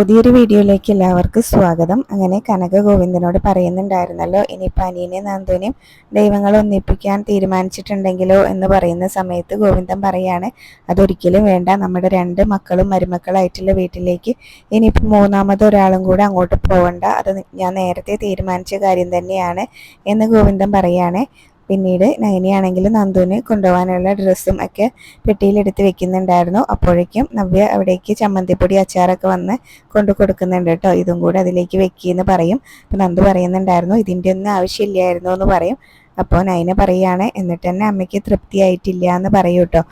പുതിയൊരു വീഡിയോയിലേക്ക് എല്ലാവർക്കും സ്വാഗതം. അങ്ങനെ കനക ഗോവിന്ദനോട് പറയുന്നുണ്ടായിരുന്നല്ലോ ഇനിയിപ്പോൾ അനിയനെ നന്ദുവിനെയും ദൈവങ്ങൾ ഒന്നിപ്പിക്കാൻ തീരുമാനിച്ചിട്ടുണ്ടെങ്കിലോ എന്ന് പറയുന്ന സമയത്ത് ഗോവിന്ദൻ പറയാണ് അതൊരിക്കലും വേണ്ട നമ്മുടെ രണ്ട് മക്കളും മരുമക്കളായിട്ടുള്ള വീട്ടിലേക്ക് ഇനിയിപ്പോൾ മൂന്നാമത് ഒരാളും കൂടെ അങ്ങോട്ട് പോകണ്ട അത് ഞാൻ നേരത്തെ തീരുമാനിച്ച കാര്യം തന്നെയാണ് എന്ന് ഗോവിന്ദൻ പറയാണ്. പിന്നീട് നയനിയാണെങ്കിൽ നന്ദുവിന് കൊണ്ടുപോകാനുള്ള ഡ്രസ്സും ഒക്കെ പെട്ടിയിലെടുത്ത് വെക്കുന്നുണ്ടായിരുന്നു. അപ്പോഴേക്കും നവ്യ അവിടേക്ക് ചമ്മന്തിപ്പൊടി അച്ചാറൊക്കെ വന്ന് കൊണ്ടു കൊടുക്കുന്നുണ്ട് കേട്ടോ. ഇതും കൂടെ അതിലേക്ക് വെക്കിയെന്ന് പറയും. അപ്പം നന്ദു പറയുന്നുണ്ടായിരുന്നു ഇതിന്റെ ഒന്നും ആവശ്യമില്ലായിരുന്നു എന്ന് പറയും. അപ്പോൾ നയന പറയുകയാണ് എന്നിട്ട് തന്നെ അമ്മയ്ക്ക് തൃപ്തിയായിട്ടില്ല എന്ന് പറയൂ കേട്ടോ.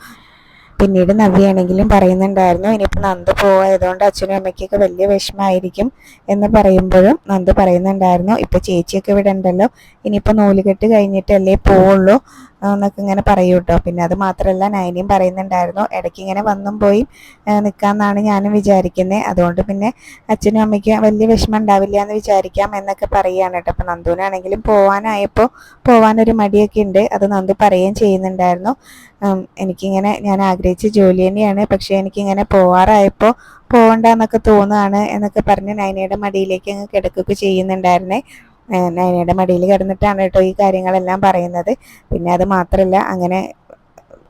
പിന്നീട് നവ്യാണെങ്കിലും പറയുന്നുണ്ടായിരുന്നു. ഇനിയിപ്പോൾ നന്ദ പോയതുകൊണ്ട് അച്ഛനും അമ്മയ്ക്കൊക്കെ വലിയ വിഷമമായിരിക്കും എന്ന് പറയുമ്പോഴും നന്ദ് പറയുന്നുണ്ടായിരുന്നു. ഇപ്പോൾ ചേച്ചിയൊക്കെ ഇവിടെ ഉണ്ടല്ലോ. ഇനിയിപ്പോൾ നൂലുകെട്ട് കഴിഞ്ഞിട്ടല്ലേ പോവുള്ളൂ. എന്നൊക്കെ ഇങ്ങനെ പറയൂ കേട്ടോ. പിന്നെ അത് മാത്രമല്ല നൈനിയും പറയുന്നുണ്ടായിരുന്നു ഇടയ്ക്ക് ഇങ്ങനെ വന്നും പോയി നിൽക്കാമെന്നാണ് ഞാനും വിചാരിക്കുന്നത് അതുകൊണ്ട് പിന്നെ അച്ഛനും അമ്മയ്ക്കും വലിയ വിഷമം ഉണ്ടാവില്ല എന്ന് വിചാരിക്കാം എന്നൊക്കെ പറയുകയാണ് കേട്ടോ. അപ്പം നന്ദുവിനാണെങ്കിലും പോവാനായപ്പോൾ പോവാനൊരു മടിയൊക്കെ ഉണ്ട്. അത് നന്ദു പറയുകയും ചെയ്യുന്നുണ്ടായിരുന്നു. എനിക്കിങ്ങനെ ഞാൻ ആഗ്രഹിച്ച ജോലി തന്നെയാണ്. പക്ഷേ എനിക്കിങ്ങനെ പോവാറായപ്പോൾ പോകണ്ട എന്നൊക്കെ തോന്നുകയാണ് എന്നൊക്കെ പറഞ്ഞ് നയനയുടെ മടിയിലേക്ക് അങ്ങ് കിടക്കുകയൊക്കെ ചെയ്യുന്നുണ്ടായിരുന്നേ. നയനയുടെ മടിയിൽ കിടന്നിട്ടാണ് കേട്ടോ ഈ കാര്യങ്ങളെല്ലാം പറയുന്നത്. പിന്നെ അത് മാത്രമല്ല അങ്ങനെ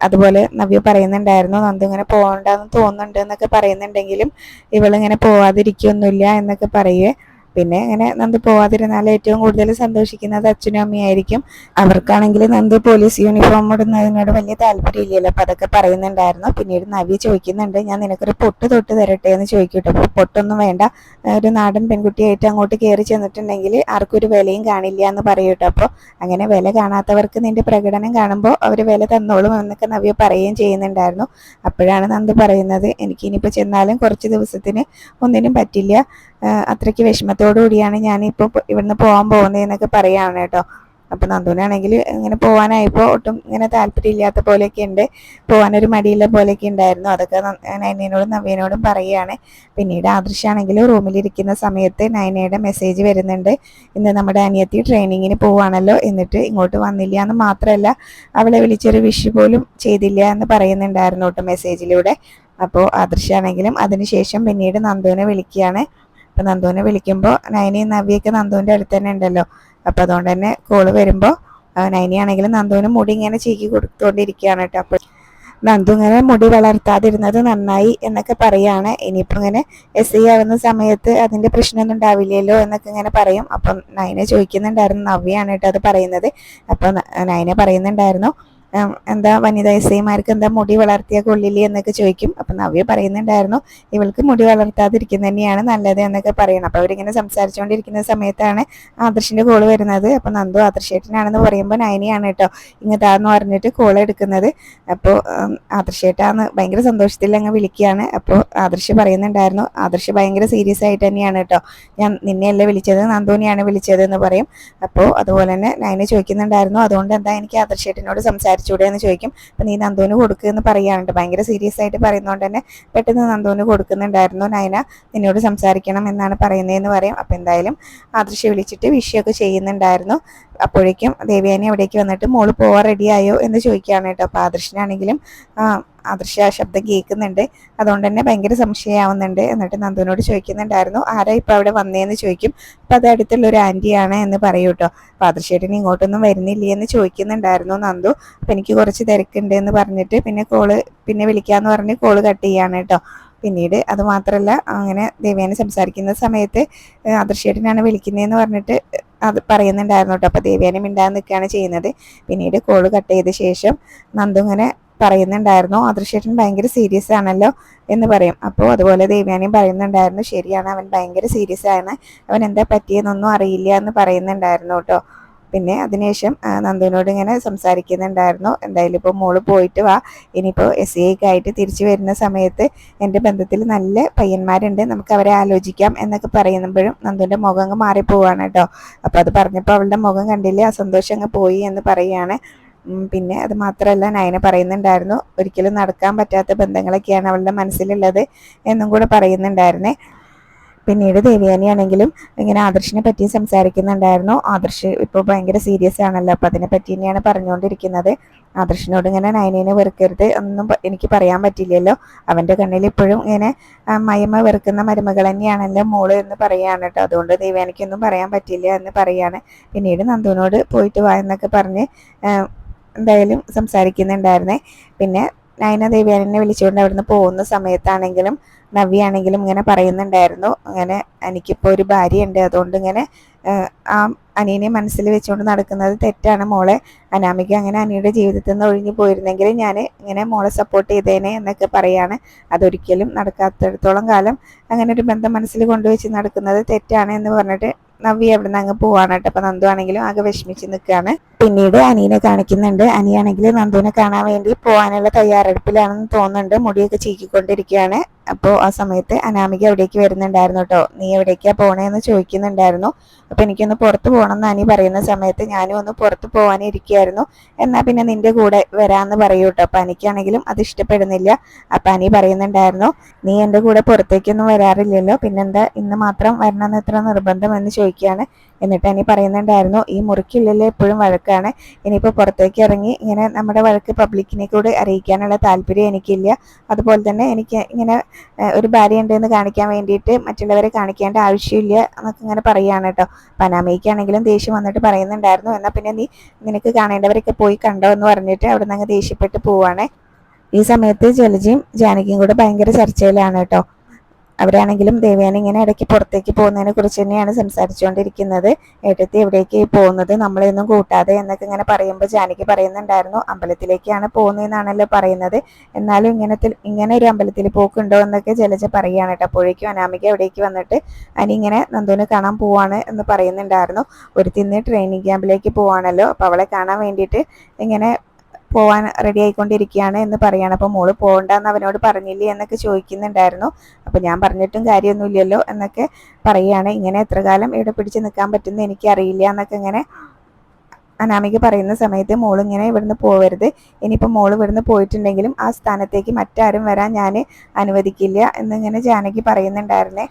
അതുപോലെ നവ്യ പറയുന്നുണ്ടായിരുന്നു നന്ദു ഇങ്ങനെ പോകണ്ടെന്ന് തോന്നുന്നുണ്ട് എന്നൊക്കെ പറയുന്നുണ്ടെങ്കിലും ഇവളിങ്ങനെ പോവാതിരിക്കൊന്നുമില്ല എന്നൊക്കെ പറയുവേ. പിന്നെ അങ്ങനെ നന്ദു പോവാതിരുന്നാൽ ഏറ്റവും കൂടുതൽ സന്തോഷിക്കുന്നത് അച്ഛനും അമ്മയായിരിക്കും അവർക്കാണെങ്കിൽ നന്ദു പോലീസ് യൂണിഫോം ഇടുന്നതിനോട് വലിയ താല്പര്യമില്ലല്ലോ അപ്പൊ അതൊക്കെ പറയുന്നുണ്ടായിരുന്നു. പിന്നീട് നവി ചോദിക്കുന്നുണ്ട് ഞാൻ നിനക്കൊരു പൊട്ട് തൊട്ട് തരട്ടെ? എന്ന് ചോദിക്കട്ടെ പൊട്ടൊന്നും വേണ്ട. ഒരു നാടൻ പെൺകുട്ടിയായിട്ട് അങ്ങോട്ട് കയറി ചെന്നിട്ടുണ്ടെങ്കിൽ ആർക്കൊരു വിലയും കാണില്ല എന്ന് പറയൂട്ടോ അപ്പോൾ അങ്ങനെ വില കാണാത്തവർക്ക് നിന്റെ പ്രകടനം കാണുമ്പോൾ അവർ വില തന്നോളും എന്നൊക്കെ നവ്യ പറയുകയും ചെയ്യുന്നുണ്ടായിരുന്നു. അപ്പോഴാണ് നന്ദു പറയുന്നത് എനിക്ക് ഇനിയിപ്പോൾ ചെന്നാലും കുറച്ച് ദിവസത്തിന് ഒന്നിനും പറ്റില്ല. അത്രയ്ക്ക് വിഷമത്തോടു കൂടിയാണ് ഞാനിപ്പോൾ ഇവിടുന്ന് പോകാൻ പോകുന്നതെന്നൊക്കെ പറയുകയാണ് കേട്ടോ. അപ്പം നന്ദുവിനാണെങ്കിൽ ഇങ്ങനെ പോകാനായപ്പോൾ ഒട്ടും ഇങ്ങനെ താല്പര്യമില്ലാത്ത പോലെയൊക്കെ ഉണ്ട്. പോകാനൊരു മടിയില്ല പോലെയൊക്കെ ഉണ്ടായിരുന്നു. അതൊക്കെ നയനയോടും നവ്യനോടും പറയുകയാണ് പിന്നീട് ആദർശാണെങ്കിൽ റൂമിലിരിക്കുന്ന സമയത്ത് നൈനയുടെ മെസ്സേജ് വരുന്നുണ്ട്. ഇന്ന് നമ്മുടെ അനിയത്തി ട്രെയിനിങ്ങിന് പോവാണല്ലോ. എന്നിട്ട് ഇങ്ങോട്ട് വന്നില്ല എന്ന് മാത്രമല്ല അവളെ വിളിച്ചൊരു വിഷ് പോലും ചെയ്തില്ല എന്ന് പറയുന്നുണ്ടായിരുന്നു കേട്ടോ മെസ്സേജിലൂടെ. അപ്പോൾ ആദർശാണെങ്കിലും അതിനുശേഷം പിന്നീട് നന്ദുവിനെ വിളിക്കുകയാണ്. അപ്പൊ നന്ദുവിനെ വിളിക്കുമ്പോൾ നയനി നവ്യൊക്കെ നന്ദുവിന്റെ അടുത്ത് തന്നെ ഉണ്ടല്ലോ. അപ്പം അതുകൊണ്ട് തന്നെ കോൾ വരുമ്പോൾ നയനിയാണെങ്കിലും നന്ദുവിന് മുടി ഇങ്ങനെ ചീക്കി കൊടുത്തുകൊണ്ടിരിക്കുകയാണ് കേട്ടോ. അപ്പോൾ നന്ദു ഇങ്ങനെ മുടി വളർത്താതിരുന്നത് നന്നായി എന്നൊക്കെ പറയാണ്. ഇനിയിപ്പോൾ ഇങ്ങനെ എസ് ഐ ആവുന്ന സമയത്ത് അതിന്റെ പ്രശ്നമൊന്നും ഉണ്ടാവില്ലല്ലോ എന്നൊക്കെ ഇങ്ങനെ പറയും. അപ്പം നയനെ ചോദിക്കുന്നുണ്ടായിരുന്നു നവ്യാണ് കേട്ടോ അത് പറയുന്നത്. അപ്പം നയനെ പറയുന്നുണ്ടായിരുന്നു എന്താ വനിതാ എസ് ഐമാർക്ക് എന്താ മുടി വളർത്തിയ കൊള്ളില്ലേ എന്നൊക്കെ ചോദിക്കും. അപ്പം നവ്യ പറയുന്നുണ്ടായിരുന്നു ഇവൾക്ക് മുടി വളർത്താതിരിക്കുന്ന തന്നെയാണ് നല്ലത് എന്നൊക്കെ പറയണം. അപ്പോൾ അവരിങ്ങനെ സംസാരിച്ചുകൊണ്ടിരിക്കുന്ന സമയത്താണ് ആദർശിന്റെ കോൾ വരുന്നത്. അപ്പം നന്ദു ആദർശേട്ടനാണെന്ന് പറയുമ്പോൾ നയനിയാണ് കേട്ടോ ഇങ്ങതാന്ന് പറഞ്ഞിട്ട് കോൾ എടുക്കുന്നത്. അപ്പോൾ ആദർശേട്ടാന്ന് ഭയങ്കര സന്തോഷത്തിൽ അങ്ങ് വിളിക്കുകയാണ്. അപ്പോൾ ആദർശ് പറയുന്നുണ്ടായിരുന്നു ആദർശ് ഭയങ്കര സീരിയസ് ആയിട്ട് തന്നെയാണ് കേട്ടോ. ഞാൻ നിന്നെയല്ലേ വിളിച്ചത് നന്ദുവിനെയാണ് വിളിച്ചത് എന്ന് പറയും. അപ്പോൾ അതുപോലെ തന്നെ നയനെ ചോദിക്കുന്നുണ്ടായിരുന്നു അതുകൊണ്ട് എന്താ എനിക്ക് ആദർശേട്ടനോട് സംസാരിച്ചു സംസാരിച്ചൂടെ എന്ന് ചോദിക്കും. അപ്പം നീ നന്ദുവിന് കൊടുക്കുമെന്ന് പറയാനുണ്ട് ഭയങ്കര സീരിയസ് ആയിട്ട് പറയുന്നതുകൊണ്ട് തന്നെ പെട്ടെന്ന് നന്ദുവിന് കൊടുക്കുന്നുണ്ടായിരുന്നു. നയന നിന്നോട് സംസാരിക്കണം എന്നാണ് പറയുന്നതെന്ന് പറയും. അപ്പം എന്തായാലും ആദർശ വിളിച്ചിട്ട് വിഷയൊക്കെ ചെയ്യുന്നുണ്ടായിരുന്നു. അപ്പോഴേക്കും ദേവിയാനി അവിടേക്ക് വന്നിട്ട് മോൾ പോവാൻ റെഡിയായോ എന്ന് ചോദിക്കുകയാണ് കേട്ടോ. അപ്പോൾ ആദർശനാണെങ്കിലും ആദർശ ശബ്ദം കേൾക്കുന്നുണ്ട്. അതുകൊണ്ട് തന്നെ ഭയങ്കര സംശയമാവുന്നുണ്ട് എന്നിട്ട് നന്ദുവിനോട് ചോദിക്കുന്നുണ്ടായിരുന്നു ആരാ ഇപ്പൊ അവിടെ വന്നേന്ന്? ചോദിക്കും. അപ്പം അത് അടുത്തുള്ള ഒരു ആന്റിയാണ് എന്ന് പറയൂ കേട്ടോ. അപ്പം ആദർശേട്ടന് ഇങ്ങോട്ടൊന്നും വരുന്നില്ലേ എന്ന് ചോദിക്കുന്നുണ്ടായിരുന്നു നന്ദു. അപ്പം എനിക്ക് കുറച്ച് തിരക്കുണ്ട് എന്ന് പറഞ്ഞിട്ട് പിന്നെ കോൾ പിന്നെ വിളിക്കാമെന്ന് പറഞ്ഞ് കോൾ കട്ട് ചെയ്യാണ് കേട്ടോ. പിന്നീട് അത് മാത്രമല്ല അങ്ങനെ ദേവ്യാനി സംസാരിക്കുന്ന സമയത്ത് ആദർശേട്ടനാണ് വിളിക്കുന്നതെന്ന് പറഞ്ഞിട്ട് അത് പറയുന്നുണ്ടായിരുന്നു കേട്ടോ. അപ്പോൾ ദേവ്യാനി മിണ്ടാൻ നിൽക്കുകയാണ് ചെയ്യുന്നത്. പിന്നീട് കോൾ കട്ട് ചെയ്ത ശേഷം നന്ദു ഇങ്ങനെ പറയുന്നുണ്ടായിരുന്നു ആദർശേട്ടൻ ഭയങ്കര സീരിയസ് ആണല്ലോ എന്ന് പറയും. അപ്പോൾ അതുപോലെ ദേവ്യാനിയും പറയുന്നുണ്ടായിരുന്നു ശരിയാണ് അവൻ ഭയങ്കര സീരിയസ് ആണ്. അവൻ എന്താ പറ്റിയെന്നൊന്നും അറിയില്ല എന്ന് പറയുന്നുണ്ടായിരുന്നു കേട്ടോ. പിന്നെ അതിനുശേഷം നന്ദുവിനോട് ഇങ്ങനെ സംസാരിക്കുന്നുണ്ടായിരുന്നു. എന്തായാലും ഇപ്പോൾ മോൾ പോയിട്ട് വാ. ഇനിയിപ്പോൾ എസ് സി ഐക്ക് ആയിട്ട് തിരിച്ചു വരുന്ന സമയത്ത് എന്റെ ബന്ധത്തിൽ നല്ല പയ്യന്മാരുണ്ട്. നമുക്ക് അവരെ ആലോചിക്കാം എന്നൊക്കെ പറയുമ്പോഴും നന്ദുവിന്റെ മുഖം അങ്ങ് മാറിപ്പോവാണ് കേട്ടോ. അപ്പോൾ അത് പറഞ്ഞപ്പോൾ അവളുടെ മുഖം കണ്ടില്ലേ ആ സന്തോഷം അങ്ങ് പോയി എന്ന് പറയുകയാണ്. പിന്നെ അത് മാത്രമല്ല നയന പറയുന്നുണ്ടായിരുന്നു ഒരിക്കലും നടക്കാൻ പറ്റാത്ത ബന്ധങ്ങളൊക്കെയാണ് അവളുടെ മനസ്സിലുള്ളത് എന്നും കൂടെ പറയുന്നുണ്ടായിരുന്നേ. പിന്നീട് ദേവിയാനിയാണെങ്കിലും ഇങ്ങനെ ആദർശിനെ പറ്റി സംസാരിക്കുന്നുണ്ടായിരുന്നു. ആദർശ് ഇപ്പോൾ ഭയങ്കര സീരിയസ് ആണല്ലോ. അപ്പം അതിനെ പറ്റി തന്നെയാണ് പറഞ്ഞുകൊണ്ടിരിക്കുന്നത്. ആദർശിനോട് ഇങ്ങനെ നയനേനെ വെറുക്കരുത് ഒന്നും എനിക്ക് പറയാൻ പറ്റില്ലല്ലോ. അവന്റെ കണ്ണിൽ ഇപ്പോഴും ഇങ്ങനെ മയമ വെറുക്കുന്ന മരുമകൾ തന്നെയാണല്ലോ മോൾ എന്ന് പറയാണ് കേട്ടോ. അതുകൊണ്ട് ദേവയാനിക്കൊന്നും പറയാൻ പറ്റില്ല എന്ന് പറയാണ് പിന്നീട് നന്ദുവിനോട് പോയിട്ട് വാ എന്നൊക്കെ പറഞ്ഞ് എന്തായാലും സംസാരിക്കുന്നുണ്ടായിരുന്നേ. പിന്നെ നയന ദേവ്യാനിനെ വിളിച്ചുകൊണ്ട് അവിടുന്ന് പോകുന്ന സമയത്താണെങ്കിലും നവ്യാണെങ്കിലും ഇങ്ങനെ പറയുന്നുണ്ടായിരുന്നു. അങ്ങനെ എനിക്കിപ്പോൾ ഒരു ഭാര്യയുണ്ട്. അതുകൊണ്ട് ഇങ്ങനെ ആ അനിയനെ മനസ്സിൽ വെച്ചുകൊണ്ട് നടക്കുന്നത് തെറ്റാണ് മോളെ. അനാമിക അങ്ങനെ അനിയുടെ ജീവിതത്തിൽ നിന്ന് ഒഴിഞ്ഞു പോയിരുന്നെങ്കിൽ ഞാൻ ഇങ്ങനെ മോളെ സപ്പോർട്ട് ചെയ്തേനെ എന്നൊക്കെ പറയാണ്. അതൊരിക്കലും നടക്കാത്തിടത്തോളം കാലം അങ്ങനെ ഒരു ബന്ധം മനസ്സിൽ കൊണ്ടുവച്ച് നടക്കുന്നത് തെറ്റാണ് എന്ന് പറഞ്ഞിട്ട് നവ്യ അവിടെ നിന്ന് അങ്ങ് പോവാണ് കേട്ടോ. അപ്പം നന്ദു ആണെങ്കിലും ആകെ വിഷമിച്ച് നിൽക്കുകയാണ് പിന്നീട് അനിയനെ കാണിക്കുന്നുണ്ട്. അനിയാണെങ്കിൽ നന്ദുവിനെ കാണാൻ വേണ്ടി പോകാനുള്ള തയ്യാറെടുപ്പിലാണെന്ന് തോന്നുന്നുണ്ട്. മുടിയൊക്കെ ചീക്കിക്കൊണ്ടിരിക്കുകയാണ് അപ്പോൾ ആ സമയത്ത് അനാമിക അവിടേക്ക് വരുന്നുണ്ടായിരുന്നു കേട്ടോ. നീ എവിടേക്കാ പോണേന്ന് ചോദിക്കുന്നുണ്ടായിരുന്നു. അപ്പോൾ എനിക്കൊന്ന് പുറത്ത് പോകണം എന്ന് അനി പറയുന്ന സമയത്ത് ഞാനും ഒന്ന് പുറത്ത് പോകാനിരിക്കുകയായിരുന്നു എന്നാൽ പിന്നെ നിന്റെ കൂടെ വരാമെന്ന് പറയൂ കേട്ടോ. അപ്പോൾ അനിക്കാണെങ്കിലും അത് ഇഷ്ടപ്പെടുന്നില്ല. അപ്പോൾ അനി പറയുന്നുണ്ടായിരുന്നു നീ എന്റെ കൂടെ പുറത്തേക്കൊന്നും വരാറില്ലല്ലോ. പിന്നെന്താ? ഇന്ന് മാത്രം വരണമെന്ന് എത്ര നിർബന്ധം? എന്ന് ചോദിക്കുകയാണ്. എന്നിട്ട് അനി പറയുന്നുണ്ടായിരുന്നു ഈ മുറിക്കുള്ളിൽ എപ്പോഴും വഴക്കാണ്. ഇനിയിപ്പോൾ പുറത്തേക്ക് ഇറങ്ങി ഇങ്ങനെ നമ്മുടെ വഴക്ക് പബ്ലിക്കിനെ കൂടെ അറിയിക്കാനുള്ള താല്പര്യം എനിക്കില്ല. അതുപോലെ തന്നെ എനിക്ക് ഇങ്ങനെ ഒരു ഭാര്യ ഉണ്ടെന്ന് കാണിക്കാൻ വേണ്ടിയിട്ട് മറ്റുള്ളവരെ കാണിക്കേണ്ട ആവശ്യമില്ല എന്നൊക്കെ ഇങ്ങനെ പറയുകയാണ് കേട്ടോ. പനാമയ്ക്കാണെങ്കിലും ദേഷ്യം വന്നിട്ട് പറയുന്നുണ്ടായിരുന്നു എന്നാൽ പിന്നെ നീ നിനക്ക് കാണേണ്ടവരൊക്കെ പോയി കണ്ടോ എന്ന് പറഞ്ഞിട്ട് അവിടെ നിന്ന് അങ്ങ് ദേഷ്യപ്പെട്ട് പോവാണ്. ഈ സമയത്ത് ജലജിയും ജാനകിയും കൂടെ ഭയങ്കര ചർച്ചയിലാണ് കേട്ടോ. അവരാണെങ്കിലും ദേവയാനി ഇങ്ങനെ ഇടയ്ക്ക് പുറത്തേക്ക് പോകുന്നതിനെ കുറിച്ച് തന്നെയാണ് സംസാരിച്ചുകൊണ്ടിരിക്കുന്നത്. ഏട്ടത്തി എവിടേക്ക് പോകുന്നത്? നമ്മളെയൊന്നും കൂട്ടാതെ എന്നൊക്കെ ഇങ്ങനെ പറയുമ്പോൾ ജാനകി പറയുന്നുണ്ടായിരുന്നു അമ്പലത്തിലേക്കാണ് പോകുന്നതെന്നാണല്ലോ പറയുന്നത്. എന്നാലും ഇങ്ങനത്തെ ഇങ്ങനെ ഒരു അമ്പലത്തിൽ പോക്കുണ്ടോ എന്നൊക്കെ ജലജ പറയുകയാണ് കേട്ടോ. അപ്പോഴേക്കും അനാമിക എവിടേക്ക് വന്നിട്ട് അനി ഇങ്ങനെ നന്ദുവിനെ കാണാൻ പോവാണ് എന്ന് പറയുന്നുണ്ടായിരുന്നു. ഒരു തിന്ന് ട്രെയിനിങ് ക്യാമ്പിലേക്ക് പോവാണല്ലോ. അപ്പോൾ അവളെ കാണാൻ വേണ്ടിയിട്ട് ഇങ്ങനെ പോവാൻ റെഡി ആയിക്കൊണ്ടിരിക്കുകയാണ് എന്ന് പറയാണ്. അപ്പോൾ മോൾ പോകണ്ടെന്ന് അവനോട് പറഞ്ഞില്ലേ എന്നൊക്കെ ചോദിക്കുന്നുണ്ടായിരുന്നു. അപ്പോൾ ഞാൻ പറഞ്ഞിട്ടും കാര്യമൊന്നുമില്ലല്ലോ എന്നൊക്കെ പറയുകയാണ് ഇങ്ങനെ എത്ര കാലം ഇവിടെ പിടിച്ച് നിൽക്കാൻ പറ്റുന്ന എനിക്കറിയില്ല എന്നൊക്കെ ഇങ്ങനെ അനാമിക പറയുന്ന സമയത്ത് മോൾ ഇങ്ങനെ ഇവിടുന്ന് പോവരുത്. ഇനിയിപ്പോൾ മോൾ ഇവിടുന്ന് പോയിട്ടുണ്ടെങ്കിലും ആ സ്ഥാനത്തേക്ക് മറ്റാരും വരാൻ ഞാൻ അനുവദിക്കില്ല എന്നിങ്ങനെ ജാനകി പറയുന്നുണ്ടായിരുന്നേ.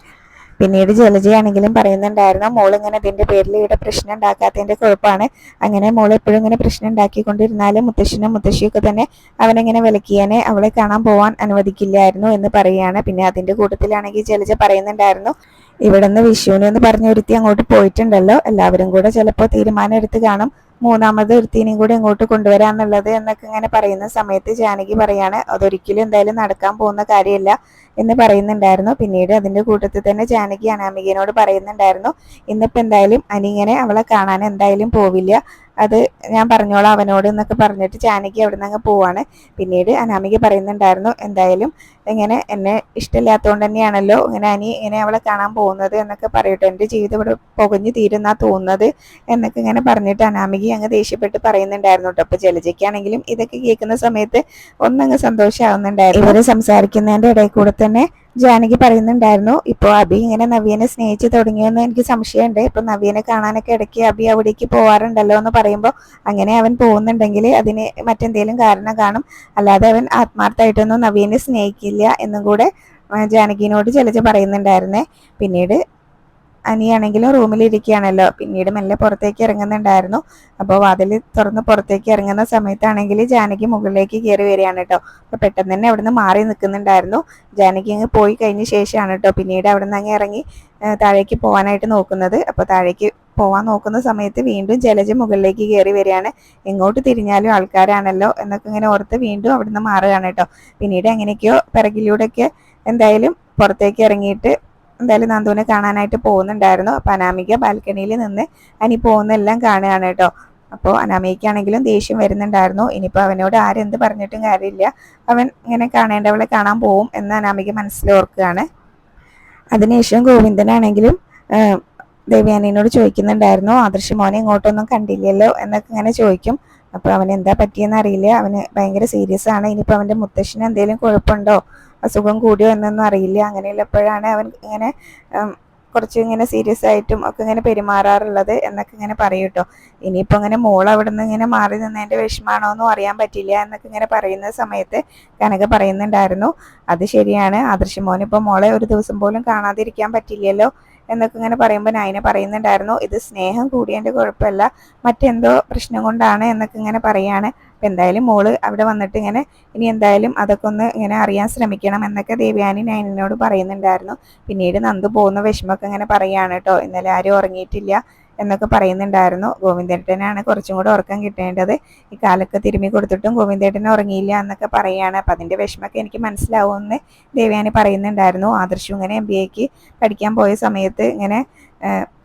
പിന്നീട് ജലജയാണെങ്കിലും പറയുന്നുണ്ടായിരുന്നു മോൾ ഇങ്ങനെ ഇതിന്റെ പേരിൽ ഇവിടെ പ്രശ്നം ഉണ്ടാക്കാത്തതിന്റെ കുഴപ്പമാണ്. അങ്ങനെ മോൾ എപ്പോഴും ഇങ്ങനെ പ്രശ്നം ഉണ്ടാക്കിക്കൊണ്ടിരുന്നാലും മുത്തശ്ശനും മുത്തശ്ശിയൊക്കെ തന്നെ അവനെങ്ങനെ വിലക്കിയാനെ അവളെ കാണാൻ പോവാൻ അനുവദിക്കില്ലായിരുന്നു എന്ന് പറയുകയാണ്. പിന്നെ അതിന്റെ കൂട്ടത്തിലാണെങ്കിൽ ജലജ പറയുന്നുണ്ടായിരുന്നു ഇവിടെ നിന്ന് വിഷുവിനെന്ന് പറഞ്ഞ ഒരുത്തി അങ്ങോട്ട് പോയിട്ടുണ്ടല്ലോ എല്ലാവരും കൂടെ ചിലപ്പോൾ തീരുമാനം എടുത്ത് കാണും. മൂന്നാമത് ഒരുത്തിനെയും കൂടി ഇങ്ങോട്ട് കൊണ്ടുവരാന്നുള്ളത് എന്നൊക്കെ ഇങ്ങനെ പറയുന്ന സമയത്ത് ജാനകി പറയാണ് അതൊരിക്കലും എന്തായാലും നടക്കാൻ പോകുന്ന കാര്യമല്ല എന്ന് പറയുന്നുണ്ടായിരുന്നു. പിന്നീട് അതിന്റെ കൂട്ടത്തിൽ തന്നെ ജാനകി അനാമികനോട് പറയുന്നുണ്ടായിരുന്നു ഇന്നിപ്പോ എന്തായാലും അനിങ്ങനെ അവളെ കാണാൻ എന്തായാലും പോവില്ല. അത് ഞാൻ പറഞ്ഞോളാം അവനോട് എന്നൊക്കെ പറഞ്ഞിട്ട് ജാനകി അവിടെ നിന്ന് അങ്ങ് പോവാണ്. പിന്നീട് അനാമിക പറയുന്നുണ്ടായിരുന്നു എന്തായാലും ഇങ്ങനെ എന്നെ ഇഷ്ടമില്ലാത്തതുകൊണ്ട് തന്നെയാണല്ലോ ഇങ്ങനെ അനി ഇങ്ങനെ അവളെ കാണാൻ പോകുന്നത് എന്നൊക്കെ പറയട്ടെ. എന്റെ ജീവിതം ഇവിടെ പുകഞ്ഞു തീരുന്നാ തോന്നുന്നത് എന്നൊക്കെ ഇങ്ങനെ പറഞ്ഞിട്ട് അനാമിക അങ്ങ് ദേഷ്യപ്പെട്ട് പറയുന്നുണ്ടായിരുന്നു കേട്ടോ. അപ്പൊ ജലജയ്ക്കാണെങ്കിലും ഇതൊക്കെ കേൾക്കുന്ന സമയത്ത് ഒന്നങ്ങ് സന്തോഷമാവുന്നുണ്ടായിരുന്നു ഇവർ സംസാരിക്കുന്നതിന്റെ ഇടയിൽ കൂടെ തന്നെ ജാനകി പറയുന്നുണ്ടായിരുന്നു ഇപ്പോൾ അബി ഇങ്ങനെ നവ്യനെ സ്നേഹിച്ച് തുടങ്ങിയെന്ന് എനിക്ക് സംശയമുണ്ട്. ഇപ്പൊ നവ്യനെ കാണാനൊക്കെ ഇടയ്ക്ക് അബി അവിടേക്ക് പോവാറുണ്ടല്ലോ എന്ന് പറയുമ്പോൾ അങ്ങനെ അവൻ പോകുന്നുണ്ടെങ്കിൽ അതിന് മറ്റെന്തെങ്കിലും കാരണം കാണും. അല്ലാതെ അവൻ ആത്മാർത്ഥമായിട്ടൊന്നും നവ്യനെ സ്നേഹിക്കില്ല എന്നും കൂടെ ജാനകിനോട് ചിലച്ച് പറയുന്നുണ്ടായിരുന്നേ. പിന്നീട് അനിയാണെങ്കിലും റൂമിലിരിക്കുകയാണല്ലോ. പിന്നീട് മെല്ലെ പുറത്തേക്ക് ഇറങ്ങുന്നുണ്ടായിരുന്നു. അപ്പോൾ വാതിൽ തുറന്ന് പുറത്തേക്ക് ഇറങ്ങുന്ന സമയത്താണെങ്കിൽ ജാനകി മുകളിലേക്ക് കയറി വരികയാണ് കേട്ടോ. അപ്പോൾ പെട്ടെന്ന് തന്നെ അവിടുന്ന് മാറി നിൽക്കുന്നുണ്ടായിരുന്നു. ജാനകി അങ്ങ് പോയി കഴിഞ്ഞ ശേഷമാണ് കേട്ടോ പിന്നീട് അവിടുന്ന് അങ്ങ് ഇറങ്ങി താഴേക്ക് പോകാനായിട്ട് നോക്കുന്നത്. അപ്പോൾ താഴേക്ക് പോവാൻ നോക്കുന്ന സമയത്ത് വീണ്ടും ജലജ മുകളിലേക്ക് കയറി വരികയാണ്. എങ്ങോട്ട് തിരിഞ്ഞാലും ആൾക്കാരാണല്ലോ എന്നൊക്കെ ഇങ്ങനെ ഓർത്ത് വീണ്ടും അവിടുന്ന് മാറുകയാണ് കേട്ടോ. പിന്നീട് എങ്ങനെയൊക്കെയോ പിറകിലൂടെയൊക്കെ എന്തായാലും പുറത്തേക്ക് ഇറങ്ങിയിട്ട് എന്തായാലും നന്ദുവിനെ കാണാനായിട്ട് പോകുന്നുണ്ടായിരുന്നു. അപ്പോൾ അനാമിക ബാൽക്കണിയിൽ നിന്ന് അനി പോകുന്നെല്ലാം കാണുകയാണ് കേട്ടോ. അപ്പോൾ അനാമികയ്ക്കാണെങ്കിലും ദേഷ്യം വരുന്നുണ്ടായിരുന്നു. ഇനിയിപ്പോൾ അവനോട് ആരെന്ത് പറഞ്ഞിട്ടും കാര്യമില്ല. അവൻ ഇങ്ങനെ കാണേണ്ടവളെ കാണാൻ പോവും എന്ന് അനാമിക മനസ്സിലോർക്കുകയാണ് അതിനുശേഷം ഗോവിന്ദനാണെങ്കിലും ദേവ്യാനിയോട് ചോദിക്കുന്നുണ്ടായിരുന്നു ആദർശ മോനെ ഇങ്ങോട്ടൊന്നും കണ്ടില്ലല്ലോ? എന്നൊക്കെ ഇങ്ങനെ ചോദിക്കും. അപ്പോൾ അവൻ എന്താ പറ്റിയെന്ന് അറിയില്ല. അവന് ഭയങ്കര സീരിയസ് ആണ്. ഇനിയിപ്പോൾ അവന്റെ മുത്തശ്ശിന് എന്തെങ്കിലും കുഴപ്പമുണ്ടോ? അസുഖം കൂടിയോ എന്നൊന്നും അറിയില്ല. അങ്ങനെയുള്ളപ്പോഴാണ് അവൻ ഇങ്ങനെ കുറച്ച് ഇങ്ങനെ സീരിയസ് ആയിട്ടും ഒക്കെ ഇങ്ങനെ പെരുമാറാറുള്ളത് എന്നൊക്കെ ഇങ്ങനെ പറയും കേട്ടോ. ഇനിയിപ്പോൾ ഇങ്ങനെ മോൾ അവിടെ നിന്ന് ഇങ്ങനെ മാറി നിന്നതിന്റെ വിഷമാണോ എന്നും അറിയാൻ പറ്റില്ല എന്നൊക്കെ ഇങ്ങനെ പറയുന്ന സമയത്ത് കനക പറയുന്നുണ്ടായിരുന്നു അത് ശരിയാണ്. ആദർശമോൻ ഇപ്പോൾ മോളെ ഒരു ദിവസം പോലും കാണാതിരിക്കാൻ പറ്റില്ലല്ലോ എന്നൊക്കെ ഇങ്ങനെ പറയുമ്പോൾ നായന പറയുന്നുണ്ടായിരുന്നു ഇത് സ്നേഹം കൂടിയതിന്റെ കുഴപ്പമല്ല. മറ്റെന്തോ പ്രശ്നം കൊണ്ടാണ് എന്നൊക്കെ ഇങ്ങനെ പറയാണ്. അപ്പം എന്തായാലും മോൾ അവിടെ വന്നിട്ട് ഇങ്ങനെ ഇനി എന്തായാലും അതൊക്കെ ഒന്ന് ഇങ്ങനെ അറിയാൻ ശ്രമിക്കണം എന്നൊക്കെ ദേവ്യാനി നയനോട് പറയുന്നുണ്ടായിരുന്നു. പിന്നീട് നന്ദു പോകുന്ന വിഷമമൊക്കെ ഇങ്ങനെ പറയുകയാണ് കേട്ടോ. ഇന്നലെ ആരും ഉറങ്ങിയിട്ടില്ല എന്നൊക്കെ പറയുന്നുണ്ടായിരുന്നു. ഗോവിന്ദേട്ടനാണ് കുറച്ചും കൂടെ ഉറക്കം കിട്ടേണ്ടത്. ഈ കാലൊക്കെ തിരുമ്മി കൊടുത്തിട്ടും ഗോവിന്ദേട്ടൻ ഉറങ്ങിയില്ല എന്നൊക്കെ പറയുകയാണ് അപ്പം അതിന്റെ വിഷമമൊക്കെ എനിക്ക് മനസ്സിലാവുമെന്ന് ദേവയാനി പറയുന്നുണ്ടായിരുന്നു. ആദർശം ഇങ്ങനെ എം ബി എക്ക് പഠിക്കാൻ പോയ സമയത്ത് ഇങ്ങനെ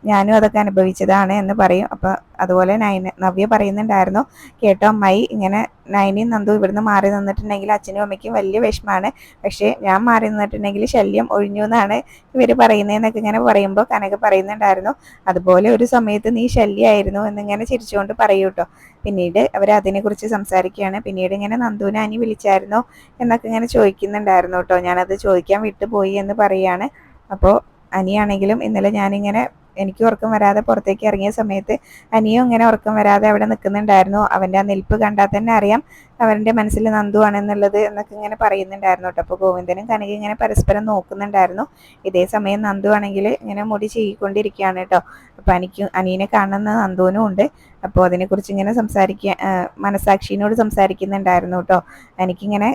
ഞാനും അതൊക്കെ അനുഭവിച്ചതാണ് എന്ന് പറയും. അപ്പോൾ അതുപോലെ നൈന നവ്യ പറയുന്നുണ്ടായിരുന്നു കേട്ടോ അമ്മായി ഇങ്ങനെ നൈനയും നന്ദു ഇവിടുന്ന് മാറി നിന്നിട്ടുണ്ടെങ്കിൽ അച്ഛനും അമ്മയ്ക്കും വലിയ വിഷമാണ് പക്ഷേ ഞാൻ മാറി നിന്നിട്ടുണ്ടെങ്കിൽ ശല്യം ഒഴിഞ്ഞു എന്നാണ് ഇവർ പറയുന്നതെന്നൊക്കെ ഇങ്ങനെ പറയുമ്പോൾ കനക പറയുന്നുണ്ടായിരുന്നു അതുപോലെ ഒരു സമയത്ത് നീ ശല്യമായിരുന്നു എന്നിങ്ങനെ ചിരിച്ചുകൊണ്ട് പറയൂ കേട്ടോ പിന്നീട് അവർ അതിനെക്കുറിച്ച് സംസാരിക്കുകയാണ്. പിന്നീട് ഇങ്ങനെ നന്ദുവിനെ അനി വിളിച്ചായിരുന്നോ എന്നൊക്കെ ഇങ്ങനെ ചോദിക്കുന്നുണ്ടായിരുന്നു കേട്ടോ ഞാനത് ചോദിക്കാൻ വിട്ടുപോയി എന്ന് പറയുകയാണ് അപ്പോൾ അനിയാണെങ്കിലും ഇന്നലെ ഞാനിങ്ങനെ എനിക്ക് ഉറക്കം വരാതെ പുറത്തേക്ക് ഇറങ്ങിയ സമയത്ത് അനിയും ഇങ്ങനെ ഉറക്കം വരാതെ അവിടെ നിൽക്കുന്നുണ്ടായിരുന്നു. അവന്റെ ആ നിൽപ്പ് കണ്ടാൽ തന്നെ അറിയാം അവന്റെ മനസ്സിൽ നന്ദുവാണെന്നുള്ളത് എന്നൊക്കെ ഇങ്ങനെ പറയുന്നുണ്ടായിരുന്നു കേട്ടോ. അപ്പോൾ ഗോവിന്ദനും കനക ഇങ്ങനെ പരസ്പരം നോക്കുന്നുണ്ടായിരുന്നു. ഇതേ സമയം നന്ദു ആണെങ്കിൽ ഇങ്ങനെ മുടി ചെയ്യിക്കൊണ്ടിരിക്കുകയാണ് കേട്ടോ. അപ്പോൾ അനിക്ക് അനിയനെ കാണുന്ന നന്ദുവിനും ഉണ്ട്. അപ്പോൾ അതിനെക്കുറിച്ച് ഇങ്ങനെ സംസാരിക്കുക മനസാക്ഷിനോട് സംസാരിക്കുന്നുണ്ടായിരുന്നു കേട്ടോ. എനിക്കിങ്ങനെ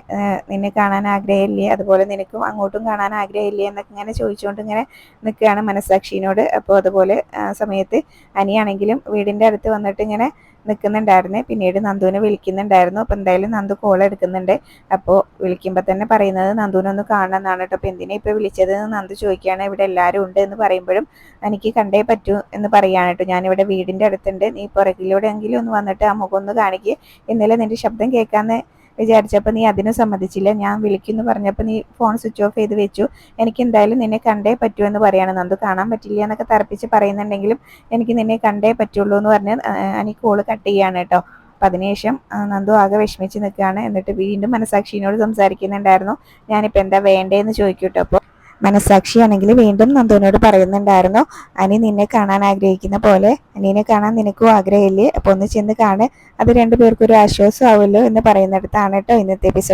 നിന്നെ കാണാൻ ആഗ്രഹമില്ലേ? അതുപോലെ നിനക്കും അങ്ങോട്ടും കാണാൻ ആഗ്രഹമില്ലേ? എന്നൊക്കെ ഇങ്ങനെ ചോദിച്ചുകൊണ്ട് ഇങ്ങനെ നിൽക്കുകയാണ് മനസാക്ഷിനോട്. അപ്പോൾ അതുപോലെ സമയത്ത് അനിയാണെങ്കിലും വീടിന്റെ അടുത്ത് വന്നിട്ട് ഇങ്ങനെ നിൽക്കുന്നുണ്ടായിരുന്നു പിന്നീട് നന്ദുവിനെ വിളിക്കുന്നുണ്ടായിരുന്നു. അപ്പോൾ എന്തായാലും നന്ദു കോൾ എടുക്കുന്നുണ്ട്. അപ്പോൾ വിളിക്കുമ്പോൾ തന്നെ പറയുന്നത് നന്ദുവിനൊന്ന് കാണണമെന്നാണ് കേട്ടോ. അപ്പോൾ എന്തിനാ ഇപ്പോൾ വിളിച്ചത് എന്ന് നന്ദു ചോദിക്കുകയാണ്. ഇവിടെ എല്ലാവരും ഉണ്ട് എന്ന് പറയുമ്പോഴും എനിക്ക് കണ്ടേ പറ്റൂ എന്ന് പറയുകയാണ് കേട്ടോ. ഞാനിവിടെ വീടിന്റെ അടുത്തുണ്ട്. നീ പുറകിലൂടെ എങ്കിലും ഒന്ന് വന്നിട്ട് ആ മുഖം ഒന്ന് കാണിക്കുക ഇന്നലെ നിന്റെ ശബ്ദം കേൾക്കാമെന്ന് വിചാരിച്ചപ്പോൾ നീ അതിനും സമ്മതിച്ചില്ല. ഞാൻ വിളിക്കുന്നു പറഞ്ഞപ്പോൾ നീ ഫോൺ സ്വിച്ച് ഓഫ് ചെയ്ത് വെച്ചു. എനിക്ക് എന്തായാലും നിന്നെ കണ്ടേ പറ്റൂ എന്ന് പറയാണ്. നന്ദു കാണാൻ പറ്റില്ല എന്നൊക്കെ തറപ്പിച്ച് പറയുന്നുണ്ടെങ്കിലും എനിക്ക് നിന്നെ കണ്ടേ പറ്റുള്ളൂ എന്ന് പറഞ്ഞ് അനി കോൾ കട്ട് ചെയ്യാണ് കേട്ടോ. അപ്പം അതിനുശേഷം നന്ദു ആകെ വിഷമിച്ച് നിൽക്കുകയാണ്. എന്നിട്ട് വീണ്ടും മനസാക്ഷിനോട് സംസാരിക്കുന്നുണ്ടായിരുന്നു. ഞാനിപ്പോൾ എന്താ വേണ്ടേന്ന് ചോദിക്കൂട്ടോ അപ്പോൾ മനസാക്ഷിയാണെങ്കിൽ വീണ്ടും നന്ദുവിനോട് പറയുന്നുണ്ടായിരുന്നു അനി നിന്നെ കാണാൻ ആഗ്രഹിക്കുന്ന പോലെ അനീനെ കാണാൻ നിനക്കും ആഗ്രഹമില്ലേ? അപ്പോൾ ഒന്ന് ചെന്ന് കാണ്. അത് രണ്ടുപേർക്കും ഒരു ആശ്വാസമാവുമല്ലോ എന്ന് പറയുന്നിടത്താണ് കേട്ടോ ഇന്നത്തെ എപ്പിസോഡ്.